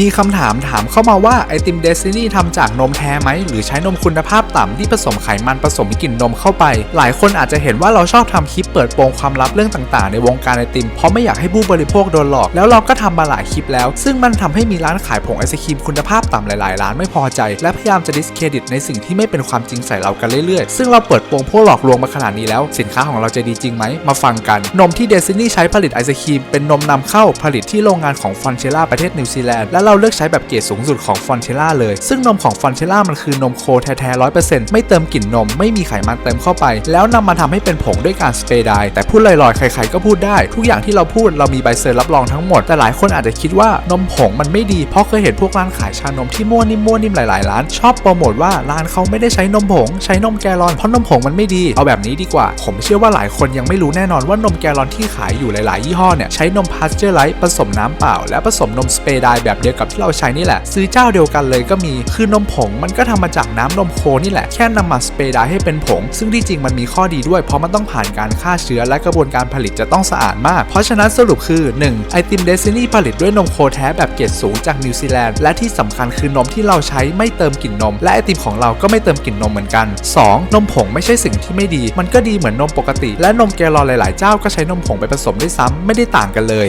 มีคำถามถามเข้ามาว่าไอติมเดซินี่ทำจากนมแท้ไหม หรือใช้นมคุณภาพต่ำที่ผสมไขมันผสมกลิ่นนมเข้าไป หลายคนอาจจะเห็นว่าเราชอบทำคลิปเปิดโปงความลับเรื่องต่างๆ ในวงการไอติม เพราะไม่อยากให้ผู้บริโภคโดนหลอก แล้วเราก็ทำมาหลายคลิปแล้ว ซึ่งมันทำให้มีร้านขายผงไอศครีมคุณภาพต่ำหลายๆ ร้านไม่พอใจ และพยายามจะดิสเครดิตในสิ่งที่ไม่เป็นความจริงใส่เรากันเรื่อยๆ ซึ่งเราเปิดโปงพวกหลอกลวงมาขนาดนี้แล้ว สินค้าของเราจะดีจริงไหมมาฟังกัน นมที่เดซินี่ใช้ผลิตไอศครีมเป็นนมนำเข้าผลิตที่โรงงานของฟอนเชล่าประเทศนิวซีแลนด์และเราเลือกใช้แบบเกรดสูงสุดของฟอนเชล่าเลย ซึ่งนมของฟอนเชล่ามันคือนมโคแท้ๆร้อยเปอร์เซ็นต์ไม่เติมกลิ่นนม ไม่มีไขมันเติมเข้าไป แล้วนำมาทำให้เป็นผงด้วยการสเปรย์ไดร์แต่พูดลอยๆ ใครๆก็พูดได้ ทุกอย่างที่เราพูดเรามีใบเซอร์รับรองทั้งหมด แต่หลายคนอาจจะคิดว่านมผงมันไม่ดี เพราะเคยเห็นพวกร้านขายชานมที่มั่วนิ่มมั่วนิ่มหลายๆร้านชอบโปรโมทว่าร้านเขาไม่ได้ใช้นมผง ใช้นมแกลลอนเพราะนมผงมันไม่ดีเอาแบบนี้ดีกว่า ผมเชื่อว่าหลายคนยังไม่รู้แน่นอนว่านมแกลลอนที่ขายอยู่หลายๆ ยี่ห้อเนี่ยใช้นมพาสเจอร์ไลท์ผสมน้ำเปล่า และผสมนมสเปรย์ไดร์แบบเดียวกับที่เราใช้นี่แหละ ซื้อเจ้าเดียวกันเลยก็มีคือนมผงมันก็ทำมาจากน้ำนมโคนี่แหละแค่นำมาสเปรย์ดให้เป็นผง ซึ่งที่จริงมันมีข้อดีด้วย เพราะมันต้องผ่านการฆ่าเชื้อและกระบวนการผลิตจะต้องสะอาดมาก เพราะฉะนั้นสรุปคือ 1. ไอติมเดซินี่ผลิตด้วยนมโคแท้แบบเกรดสูงจากนิวซีแลนด์และที่สำคัญคือนมที่เราใช้ไม่เติมกลิ่นนม และไอติมของเราก็ไม่เติมกลิ่นนมเหมือนกัน 2. นมผงไม่ใช่สิ่งที่ไม่ดี มันก็ดีเหมือนนมปกติ และนมแกลลอนหลาย ๆ เจ้าก็ใช้นมผงไปผสมด้วยซ้ำไม่ได้ต่างกันเลย